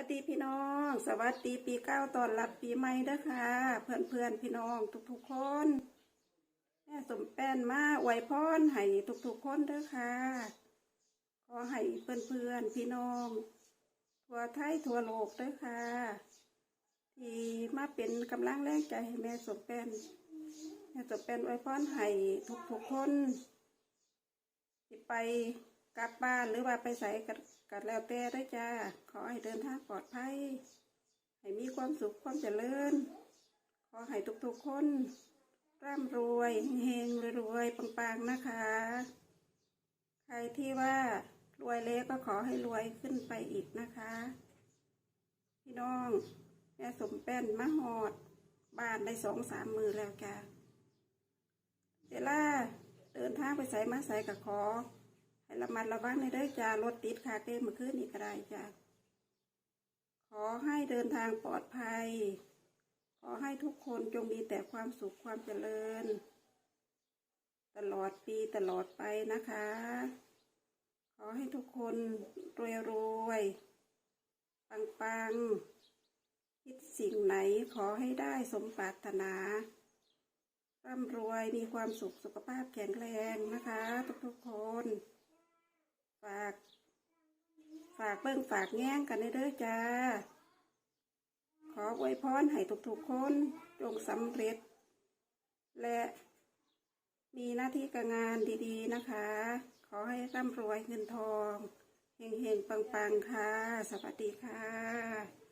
วัสดีพี่น้อง สวัสดีปีเก้าตอนรับปีใหม่เด้อค่ะ เพื่อนเพื่อนพี่น้องทุกๆคนแม่สมแป้นมาอวยพรให้ทุกๆคนเด้อค่ะ ขอให้เพื่อนเพื่อนพี่น้อง ทั่วไทยทั่วโลกเด้อค่ะ ที่มาเป็นกำลังแรงใจให้แม่สมแป้นแม่สมแป้นอวยพรให้ทุกๆคนที่ไป กลับบ้านหรือว่าไปใส่กักัดแล้วแต่ได้จ้า ขอให้เดินทางปลอดภัย ให้มีความสุขความเจริญ ขอให้ทุกๆคนร่ำรวยเฮงรวยๆปังๆนะคะ ใครที่ว่ารวยเล็กก็ขอให้รวยขึ้นไปอีกนะคะ พี่น้องแม่สมแป้นมาหอด บ้านได้สองสามมือแล้วจ้าเวลาเดินทางไปใส่มาใส่กับขอ ให้ระมัดระวังในเด้อจ้ารถติดคาเต้เมื่อคืนนี้ก็ได้จ้าขอให้เดินทางปลอดภัย ขอให้ทุกคนจงมีแต่ความสุขความเจริญ ตลอดปีตลอดไปนะคะ ขอให้ทุกคนรวยรวยปังปังคิดสิ่งไหนขอให้ได้สมปรารถนาร่ำรวยมีความสุขสุขภาพแข็งแรงนะคะ ทุกๆคน ฝาก ฝากเบิ่งฝากแง่งกันเด้อจ้า ขออวยพรให้ทุกๆคนจงสำเร็จ และมีหน้าที่การงานดีๆนะคะ ขอให้ร่ำรวยเงินทอง เฮงๆ ปังๆ ค่ะ สวัสดีค่ะ